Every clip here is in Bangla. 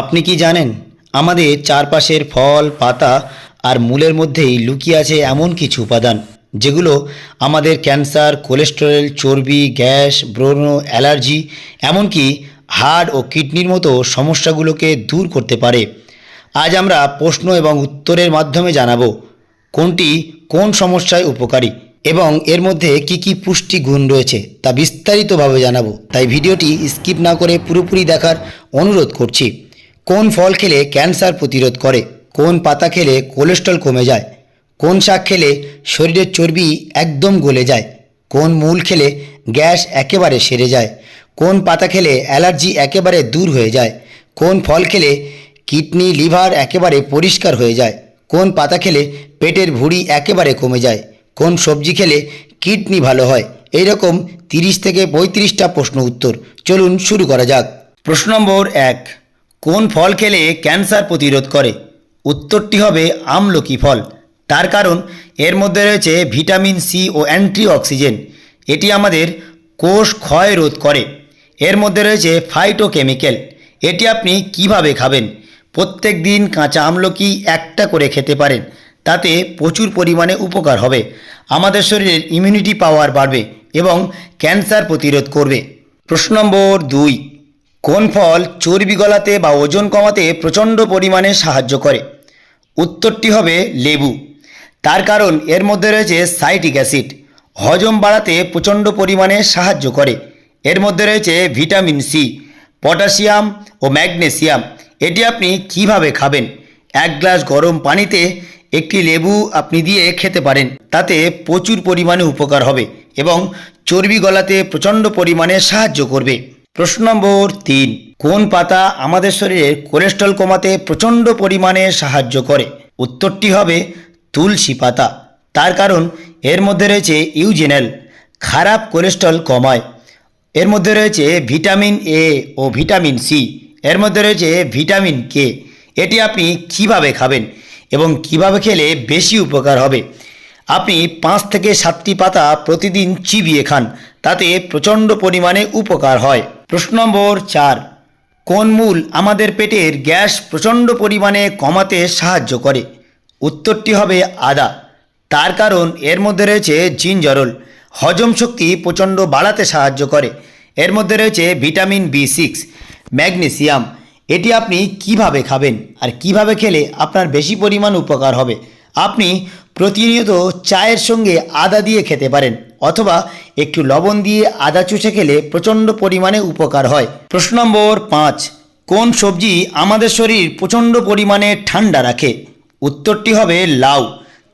আপনি কি জানেন, আমাদের চারপাশের ফল, পাতা আর মূলের মধ্যেই লুকিয়ে আছে এমন কিছু উপাদান, যেগুলো আমাদের ক্যান্সার, কোলেস্টেরল, চর্বি, গ্যাস, ব্রণ, অ্যালার্জি, এমনকি হার্ট ও কিডনির মতো সমস্যাগুলোকে দূর করতে পারে। আজ আমরা প্রশ্ন এবং উত্তরের মাধ্যমে জানাব, কোনটি কোন সমস্যায় উপকারী এবং এর মধ্যে কি কি পুষ্টি গুণ রয়েছে তা বিস্তারিতভাবে জানাব। তাই ভিডিওটি স্কিপ না করে পুরোপুরি দেখার অনুরোধ করছি। কোন ফল খেলে ক্যান্সার প্রতিরোধ করে? কোন পাতা খেলে কোলেস্ট্রল কমে যায়? কোন শাক খেলে শরীরের চর্বি একদম গলে যায়? কোন মূল খেলে গ্যাস একেবারে সেরে যায়? কোন পাতা খেলে অ্যালার্জি একেবারে দূর হয়ে যায়? কোন ফল খেলে কিডনি, লিভার একেবারে পরিষ্কার হয়ে যায়? কোন পাতা খেলে পেটের ভুঁড়ি একেবারে কমে যায়? কোন সবজি খেলে কিডনি ভালো হয়? এই রকম তিরিশ থেকে পঁয়ত্রিশটা প্রশ্ন উত্তর। চলুন শুরু করা যাক। প্রশ্ন নম্বর এক। কোন ফল খেলে ক্যান্সার প্রতিরোধ করে? উত্তরটি হবে আমলকি ফল। তার কারণ, এর মধ্যে রয়েছে ভিটামিন সি ও অ্যান্টি অক্সিজেন এটি আমাদের কোষ ক্ষয় রোধ করে। এর মধ্যে রয়েছে ফাইটোকেমিক্যাল এটি আপনি কীভাবে খাবেন? প্রত্যেক দিন কাঁচা আমলকি একটা করে খেতে পারেন। তাতে প্রচুর পরিমাণে উপকার হবে। আমাদের শরীরের ইমিউনিটি পাওয়ার বাড়বে এবং ক্যান্সার প্রতিরোধ করবে। প্রশ্ন নম্বর দুই। কোন ফল চর্বি গলাতে বা ওজন কমাতে প্রচণ্ড পরিমাণে সাহায্য করে? উত্তরটি হবে লেবু। তার কারণ এর মধ্যে রয়েছে সাইটিক অ্যাসিড। হজম বাড়াতে প্রচণ্ড পরিমাণে সাহায্য করে। এর মধ্যে রয়েছে ভিটামিন সি, পটাশিয়াম ও ম্যাগনেসিয়াম। এটি আপনি কীভাবে খাবেন? এক গ্লাস গরম পানিতে একটি লেবু আপনি দিয়ে খেতে পারেন। তাতে প্রচুর পরিমাণে উপকার হবে এবং চর্বি গলাতে প্রচণ্ড পরিমাণে সাহায্য করবে। প্রশ্ন নম্বর তিন, কোন পাতা আমাদের শরীরের কোলেস্ট্রল কমাতে প্রচণ্ড পরিমাণে সাহায্য করে? উত্তরটি হবে তুলসী পাতা। তার কারণ এর মধ্যে রয়েছে ইউজেনাল, খারাপ কোলেস্ট্রল কমায়। এর মধ্যে রয়েছে ভিটামিন এ ও ভিটামিন সি। এর মধ্যে রয়েছে ভিটামিন কে। এটি আপনি কীভাবে খাবেন এবং কীভাবে খেলে বেশি উপকার হবে? আপনি পাঁচ থেকে সাতটি পাতা প্রতিদিন চিবিয়ে খান, তাতে প্রচণ্ড পরিমাণে উপকার হয়। প্রশ্ন নম্বর চার, কোন মূল আমাদের পেটের গ্যাস প্রচণ্ড পরিমাণে কমাতে সাহায্য করে? উত্তরটি হবে আদা। তার কারণ এর মধ্যে রয়েছে জিঞ্জরল হজম শক্তি প্রচণ্ড বাড়াতে সাহায্য করে। এর মধ্যে রয়েছে ভিটামিন বি সিক্স, ম্যাগনেসিয়াম। এটি আপনি কীভাবে খাবেন আর কীভাবে খেলে আপনার বেশি পরিমাণ উপকার হবে? আপনি প্রতিনিয়ত চায়ের সঙ্গে আদা দিয়ে খেতে পারেন। অথবা একটু লবণ দিয়ে আদা চুষে খেলে প্রচণ্ড পরিমাণে উপকার হয়। প্রশ্ন নম্বর পাঁচ, কোন সবজি আমাদের শরীর প্রচণ্ড পরিমাণে ঠান্ডা রাখে? উত্তরটি হবে লাউ।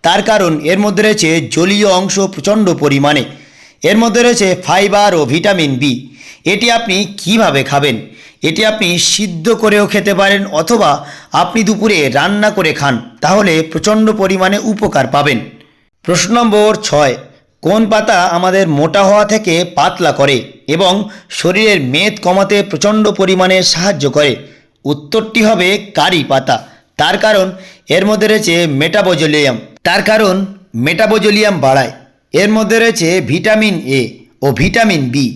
তার কারণ এর মধ্যে রয়েছে জলীয় অংশ প্রচণ্ড পরিমাণে। এর মধ্যে রয়েছে ফাইবার ও ভিটামিন বি। এটি আপনি কীভাবে খাবেন? এটি আপনি সিদ্ধ করেও খেতে পারেন অথবা আপনি দুপুরে রান্না করে খান, তাহলে প্রচণ্ড পরিমাণে উপকার পাবেন। প্রশ্ন নম্বর ছয় কোন পাতা আমাদের মোটা হওয়া থেকে পাতলা করে এবং শরীরের মেদ কমাতে প্রচণ্ড পরিমাণে সাহায্য করে? উত্তরটি হবে কারি পাতা। তার কারণ এর মধ্যে রয়েছে মেটাবোজোলিয়াম। তার কারণ মেটাবোজোলিয়াম বাড়ায়। এর মধ্যে রয়েছে ভিটামিন এ ও ভিটামিন বি।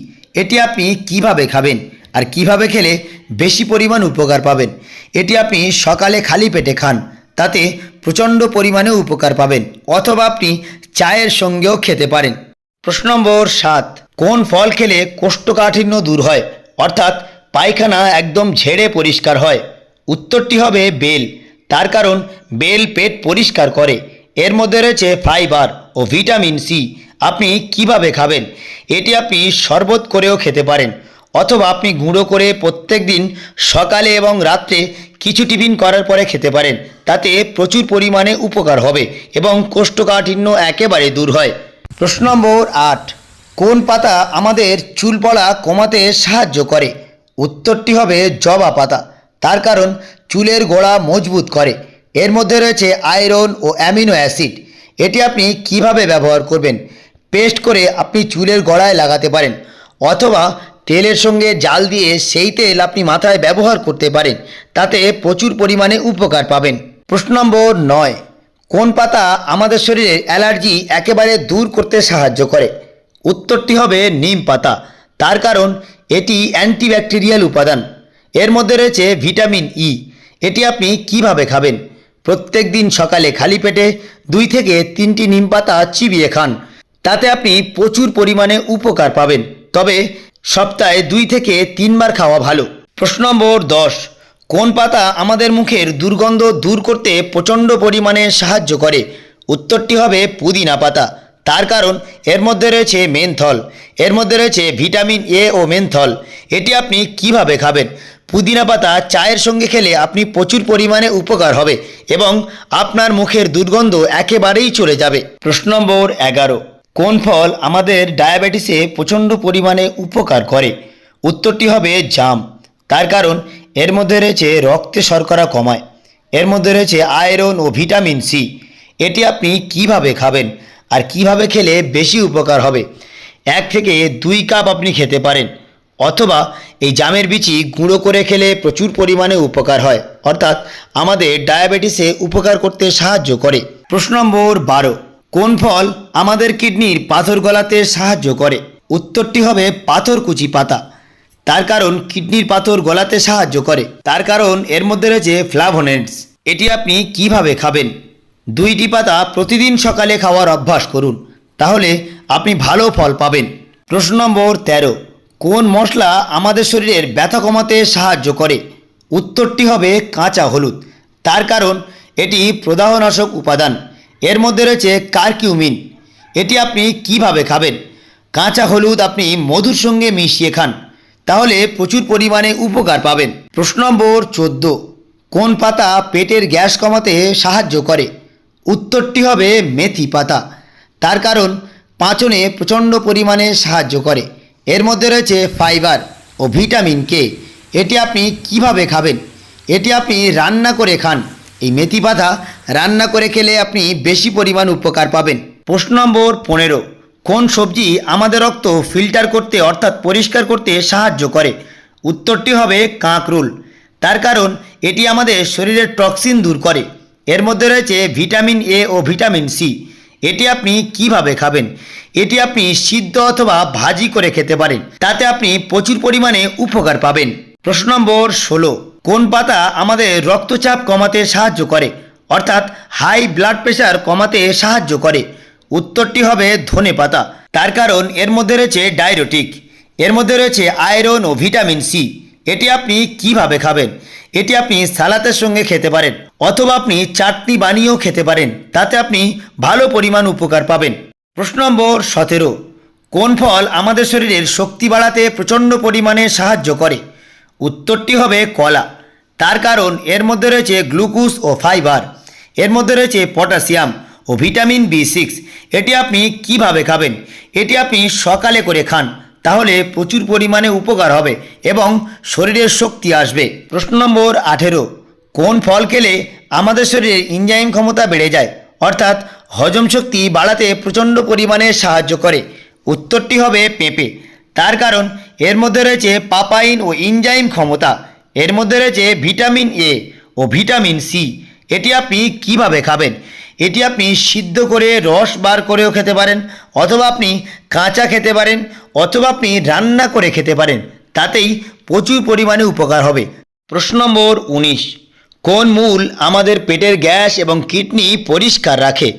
এটি আপনি কীভাবে খাবেন আর কীভাবে খেলে বেশি পরিমাণ উপকার পাবেন? এটি আপনি সকালে খালি পেটে খান, তাতে প্রচণ্ড পরিমাণে উপকার পাবেন। অথবা আপনি চায়ের সঙ্গেও খেতে পারেন। প্রশ্ন নম্বর সাত, কোন ফল খেলে কোষ্ঠকাঠিন্য দূর হয়? অর্থাৎ পায়খানা একদম ঝেড়ে পরিষ্কার হয়। উত্তরটি হবে বেল। তার কারণ, বেল পেট পরিষ্কার করে। এর মধ্যে রয়েছে ফাইবার ও ভিটামিন সি। আপনি কীভাবে খাবেন? এটি আপনি শরবত করেও খেতে পারেন। অথবা আপনি গুঁড়ো করে প্রত্যেক দিন সকালে এবং রাত্রে কিছু টিফিন করার পরে খেতে পারেন। তাতে প্রচুর পরিমাণে উপকার হবে এবং কোষ্ঠকাঠিন্য একেবারে দূর হয়। প্রশ্ন নম্বর আট, কোন পাতা আমাদের চুল পড়া কমাতে সাহায্য করে? উত্তরটি হবে জবা পাতা। তার কারণ চুলের গোড়া মজবুত করে। এর মধ্যে রয়েছে আয়রন ও অ্যামিনো অ্যাসিড। এটি আপনি কীভাবে ব্যবহার করবেন? পেস্ট করে আপনি চুলের গোড়ায় লাগাতে পারেন। অথবা তেলের সঙ্গে জাল দিয়ে সেই তেল আপনি মাথায় ব্যবহার করতে পারেন, তাতে প্রচুর পরিমাণে উপকার পাবেন। প্রশ্ন নম্বর নয়, কোন পাতা আমাদের শরীরের অ্যালার্জি একেবারে দূর করতে সাহায্য করে? উত্তরটি হবে নিম পাতা। তার কারণ, এটি অ্যান্টিব্যাকটেরিয়াল উপাদান। এর মধ্যে রয়েছে ভিটামিন ই। এটি আপনি কীভাবে খাবেন? প্রত্যেক দিন সকালে খালি পেটে দুই থেকে তিনটি নিম পাতা চিবিয়ে খান। তাতে আপনি প্রচুর পরিমাণে উপকার পাবেন। তবে সপ্তাহে দুই থেকে তিনবার খাওয়া ভালো। প্রশ্ন নম্বর দশ, কোন পাতা আমাদের মুখের দুর্গন্ধ দূর করতে প্রচণ্ড পরিমাণে সাহায্য করে? উত্তরটি হবে পুদিনা পাতা। তার কারণ, এর মধ্যে রয়েছে মেনথল, এর মধ্যে রয়েছে ভিটামিন এ ও মেনথল। এটি আপনি কীভাবে খাবেন? পুদিনা পাতা চায়ের সঙ্গে খেলে আপনি প্রচুর পরিমাণে উপকার হবে এবং আপনার মুখের দুর্গন্ধ একেবারেই চলে যাবে। প্রশ্ন নম্বর এগারো কোন ফল আমাদের ডায়াবেটিসে প্রচণ্ড পরিমাণে উপকার করে? উত্তরটি হবে জাম। তার কারণ, এর মধ্যে রয়েছে রক্তে শর্করা কমায়। এর মধ্যে রয়েছে আয়রন ও ভিটামিন সি। এটি আপনি কীভাবে খাবেন আর কীভাবে খেলে বেশি উপকার হবে? এক থেকে দুই কাপ আপনি খেতে পারেন। অথবা এই জামের বিচি গুঁড়ো করে খেলে প্রচুর পরিমাণে উপকার হয়। অর্থাৎ আমাদের ডায়াবেটিসে উপকার করতে সাহায্য করে। প্রশ্ন নম্বর বারো। কোন ফল আমাদের কিডনির পাথর গলাতে সাহায্য করে? উত্তরটি হবে পাথরকুচি পাতা। তার কারণ কিডনির পাথর গলাতে সাহায্য করে। তার কারণ এর মধ্যে রয়েছে ফ্লাভোনেন্টস এটি আপনি কীভাবে খাবেন? দুইটি পাতা প্রতিদিন সকালে খাওয়ার অভ্যাস করুন। তাহলে আপনি ভালো ফল পাবেন। প্রশ্ন নম্বর তেরো। কোন মশলা আমাদের শরীরের ব্যথা কমাতে সাহায্য করে? উত্তরটি হবে কাঁচা হলুদ। তার কারণ এটি প্রদাহনাশক উপাদান। এর মধ্যে রয়েছে কার্কিউমিন। এটি আপনি কীভাবে খাবেন? কাঁচা হলুদ আপনি মধুর সঙ্গে মিশিয়ে খান। তাহলে প্রচুর পরিমাণে উপকার পাবেন। প্রশ্ন নম্বর চোদ্দ। কোন পাতা পেটের গ্যাস কমাতে সাহায্য করে? উত্তরটি হবে মেথি পাতা। তার কারণ পাঁচনে প্রচণ্ড পরিমাণে সাহায্য করে। এর মধ্যে রয়েছে ফাইবার ও ভিটামিন কে। এটি আপনি কীভাবে খাবেন? এটি আপনি রান্না করে খান। এই মেথি পাতা রান্না করে খেলে আপনি বেশি পরিমাণ উপকার পাবেন। প্রশ্ন নম্বর পনেরো, কোন সবজি আমাদের রক্ত ফিল্টার করতে অর্থাৎ পরিষ্কার করতে সাহায্য করে? উত্তরটি হবে কাঁকরোল। তার কারণ, এটি আমাদের শরীরের টক্সিন দূর করে। এর মধ্যে রয়েছে ভিটামিন এ ও ভিটামিন সি। এটি আপনি কীভাবে খাবেন? এটি আপনি সিদ্ধ অথবা ভাজি করে খেতে পারেন। তাতে আপনি প্রচুর পরিমাণে উপকার পাবেন। প্রশ্ন নম্বর ষোলো কোন পাতা আমাদের রক্তচাপ কমাতে সাহায্য করে? অর্থাৎ হাই ব্লাড প্রেশার কমাতে সাহায্য করে। উত্তরটি হবে ধনে পাতা। তার কারণ এর মধ্যে রয়েছে ডায়রোটিক এর মধ্যে রয়েছে আয়রন ও ভিটামিন সি। এটি আপনি কীভাবে খাবেন? এটি আপনি সালাতের সঙ্গে খেতে পারেন, অথবা আপনি চাটনি বানিয়েও খেতে পারেন। তাতে আপনি ভালো পরিমাণ উপকার পাবেন। প্রশ্ন নম্বর সতেরো। কোন ফল আমাদের শরীরের শক্তি বাড়াতে প্রচণ্ড পরিমাণে সাহায্য করে? উত্তরটি হবে কলা। তার কারণ এর মধ্যে রয়েছে গ্লুকোজ ও ফাইবার, এর মধ্যে রয়েছে পটাশিয়াম ও ভিটামিন বি সিক্স। এটি আপনি কীভাবে খাবেন? এটি আপনি সকালে করে খান, তাহলে প্রচুর পরিমাণে উপকার হবে এবং শরীরের শক্তি আসবে। প্রশ্ন নম্বর আঠেরো, কোন ফল খেলে আমাদের শরীরের ইনজাইম ক্ষমতা বেড়ে যায়? অর্থাৎ হজম শক্তি বাড়াতে প্রচণ্ড পরিমাণে সাহায্য করে। উত্তরটি হবে পেঁপে। তার কারণ, এর মধ্যে রয়েছে পাপাইন ও ইনজাইম ক্ষমতা, এর মধ্যে রয়েছে ভিটামিন এ ও ভিটামিন সি। এটি আপনি কীভাবে খাবেন? এটি আপনি সিদ্ধ করে রস বার করেও খেতে পারেন, অথবা আপনি কাঁচা খেতে পারেন, অথবা আপনি রান্না করে খেতে পারেন। তাতেই প্রচুর পরিমাণে উপকার হবে। প্রশ্ন নম্বর উনিশ, কোন মূল আমাদের পেটের গ্যাস এবং কিডনি পরিষ্কার রাখে?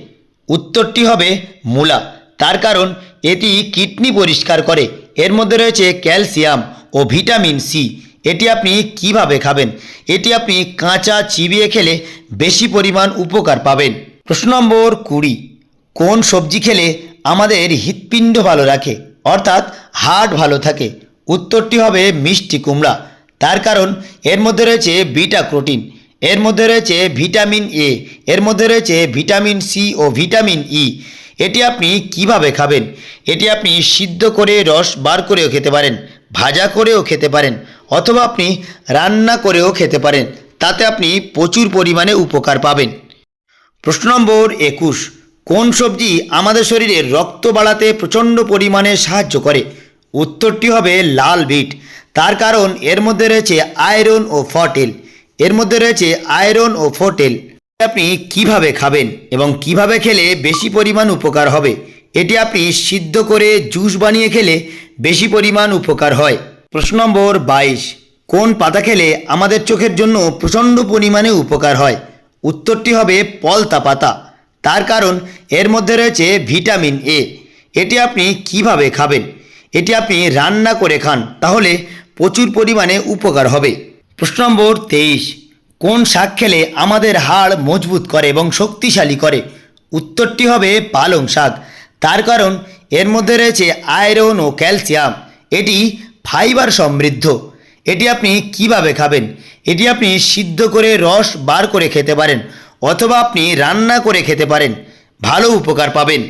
উত্তরটি হবে মূলা। তার কারণ, এটি কিডনি পরিষ্কার করে। এর মধ্যে রয়েছে ক্যালসিয়াম ও ভিটামিন সি। এটি আপনি কীভাবে খাবেন? এটি আপনি কাঁচা চিবিয়ে খেলে বেশি পরিমাণ উপকার পাবেন। প্রশ্ন নম্বর কুড়ি, কোন সবজি খেলে আমাদের হৃৎপিণ্ড ভালো রাখে? অর্থাৎ হার্ট ভালো থাকে। উত্তরটি হবে মিষ্টি কুমড়া। তার কারণ, এর মধ্যে রয়েছে বিটা প্রোটিন, এর মধ্যে রয়েছে ভিটামিন এ, এর মধ্যে রয়েছে ভিটামিন সি ও ভিটামিন ই। এটি আপনি কীভাবে খাবেন? এটি আপনি সিদ্ধ করে রস বার করেও খেতে পারেন, ভাজা করেও খেতে পারেন, অথবা আপনি রান্না করেও খেতে পারেন, তাতে আপনি প্রচুর পরিমাণে উপকার পাবেন। প্রশ্ন নম্বর একুশ, কোন সবজি আমাদের শরীরে রক্ত বাড়াতে প্রচণ্ড পরিমাণে সাহায্য করে? উত্তরটি হবে লাল বিট। তার কারণ এর মধ্যে রয়েছে আয়রন ও ফটেল এর মধ্যে রয়েছে আয়রন ও ফোটেল আপনি কীভাবে খাবেন এবং কীভাবে খেলে বেশি পরিমাণ উপকার হবে? এটি আপনি সিদ্ধ করে জুস বানিয়ে খেলে বেশি পরিমাণ উপকার হয়। প্রশ্ন নম্বর বাইশ। কোন পাতা খেলে আমাদের চোখের জন্য প্রচণ্ড পরিমাণে উপকার হয়? উত্তরটি হবে পলতা পাতা। তার কারণ এর মধ্যে রয়েছে ভিটামিন এ। এটি আপনি কীভাবে খাবেন? এটি আপনি রান্না করে খান, তাহলে প্রচুর পরিমাণে উপকার হবে। প্রশ্ন নম্বর তেইশ। কোন শাক খেলে আমাদের হাড় মজবুত করে এবং শক্তিশালী করে? উত্তরটি হবে পালং শাক। তার কারণ, এর মধ্যে রয়েছে আয়রন ও ক্যালসিয়াম। এটি ফাইবার সমৃদ্ধ। এটি আপনি কীভাবে খাবেন? এটি আপনি সিদ্ধ করে রস বার করে খেতে পারেন অথবা আপনি রান্না করে খেতে পারেন। ভালো উপকার পাবেন।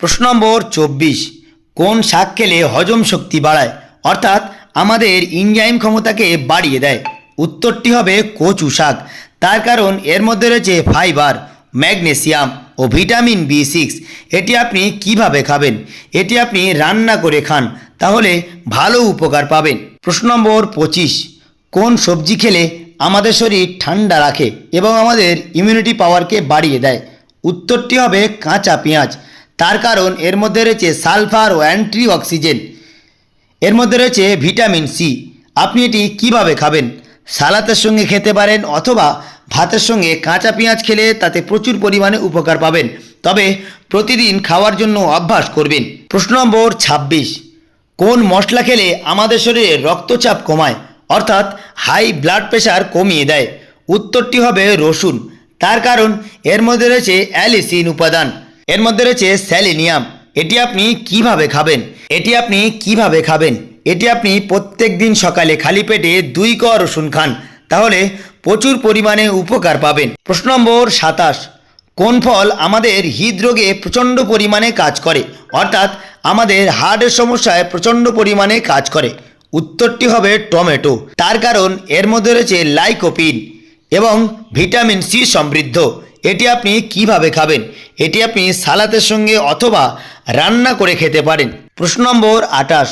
প্রশ্ন নম্বর চব্বিশ। কোন শাক খেলে হজম শক্তি বাড়ায়? অর্থাৎ আমাদের ইনজাইম ক্ষমতাকে বাড়িয়ে দেয়। উত্তরটি হবে কচু শাক। তার কারণ এর মধ্যে রয়েছে ফাইবার, ম্যাগনেসিয়াম ও ভিটামিন বি সিক্স। এটি আপনি কীভাবে খাবেন? এটি আপনি রান্না করে খান, তাহলে ভালো উপকার পাবেন। প্রশ্ন নম্বর পঁচিশ, কোন সবজি খেলে আমাদের শরীর ঠান্ডা রাখে এবং আমাদের ইমিউনিটি পাওয়ারকে বাড়িয়ে দেয়? উত্তরটি হবে কাঁচা পেঁয়াজ। তার কারণ এর মধ্যে রয়েছে সালফার ও অ্যান্টি অক্সিজেন এর মধ্যে রয়েছে ভিটামিন সি। আপনি এটি কীভাবে খাবেন? সালাতের সঙ্গে খেতে পারেন অথবা ভাতের সঙ্গে কাঁচা পেঁয়াজ খেলে তাতে প্রচুর পরিমাণে উপকার পাবেন। তবে প্রতিদিন খাওয়ার জন্য অভ্যাস করবেন। প্রশ্ন নম্বর ছাব্বিশ। কোন মশলা খেলে আমাদের শরীরে রক্তচাপ কমায়? অর্থাৎ হাই ব্লাড প্রেশার কমিয়ে দেয়। উত্তরটি হবে রসুন। তার কারণ, এর মধ্যে রয়েছে অ্যালিসিন উপাদান। এর মধ্যে রয়েছে স্যালিনিয়াম। এটি আপনি কীভাবে খাবেন? এটি আপনি কীভাবে খাবেন? এটি আপনি প্রত্যেক দিন সকালে খালি পেটে দুই ক রসুন খান, তাহলে প্রচুর পরিমাণে উপকার পাবেন। প্রশ্ন নম্বর সাতাশ, কোন ফল আমাদের হৃদরোগে প্রচণ্ড পরিমাণে কাজ করে? অর্থাৎ আমাদের হার্টের সমস্যায় প্রচণ্ড পরিমাণে কাজ করে। উত্তরটি হবে টমেটো। তার কারণ এর মধ্যে রয়েছে লাইকোপিন এবং ভিটামিন সি সমৃদ্ধ। এটি আপনি কীভাবে খাবেন? এটি আপনি সালাতের সঙ্গে অথবা রান্না করে খেতে পারেন। প্রশ্ন নম্বর আটাশ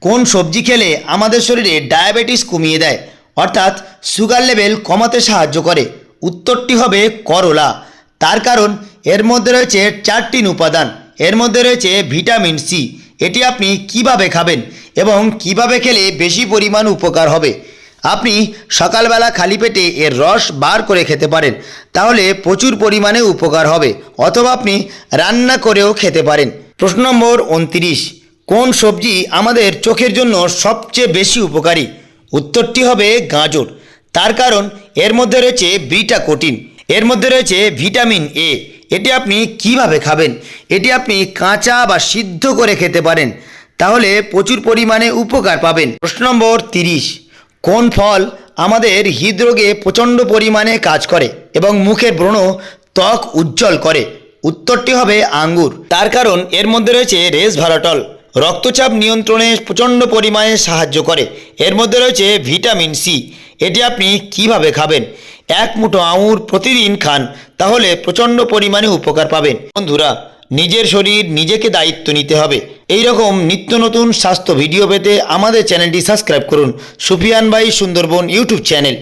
কোন সবজি খেলে আমাদের শরীরে ডায়াবেটিস কমিয়ে দেয়? অর্থাৎ সুগার লেভেল কমাতে সাহায্য করে। উত্তরটি হবে করলা। তার কারণ, এর মধ্যে রয়েছে চারটিন উপাদান। এর মধ্যে রয়েছে ভিটামিন সি। এটি আপনি কীভাবে খাবেন এবং কীভাবে খেলে বেশি পরিমাণ উপকার হবে? আপনি সকালবেলা খালি পেটে এর রস বার করে খেতে পারেন। তাহলে প্রচুর পরিমাণে উপকার হবে। অথবা আপনি রান্না করেও খেতে পারেন। প্রশ্ন নম্বর উনত্রিশ। কোন সবজি আমাদের চোখের জন্য সবচেয়ে বেশি উপকারী? উত্তরটি হবে গাজর। তার কারণ, এর মধ্যে রয়েছে বিটা কোটিন। এর মধ্যে রয়েছে ভিটামিন এ। এটি আপনি কীভাবে খাবেন? এটি আপনি কাঁচা বা সিদ্ধ করে খেতে পারেন। তাহলে প্রচুর পরিমাণে উপকার পাবেন। প্রশ্ন নম্বর তিরিশ। কোন ফল আমাদের হৃদরোগে প্রচণ্ড পরিমাণে কাজ করে এবং মুখের ব্রণ ত্বক উজ্জ্বল করে? উত্তরটি হবে আঙ্গুর। তার কারণ, এর মধ্যে রয়েছে রেসভারাটল রক্তচাপ নিয়ন্ত্রণে প্রচণ্ড পরিমাণে সাহায্য করে। এর মধ্যে রয়েছে ভিটামিন সি। এটি আপনি কীভাবে খাবেন? এক মুঠো আঙুর প্রতিদিন খান, তাহলে প্রচণ্ড পরিমাণে উপকার পাবেন। বন্ধুরা, নিজের শরীর নিজেকে দায়িত্ব নিতে হবে। এই রকম নিত্য নতুন স্বাস্থ্য ভিডিও পেতে আমাদের চ্যানেলটি সাবস্ক্রাইব করুন। সুফিয়ান ভাই সুন্দরবন ইউটিউব চ্যানেল।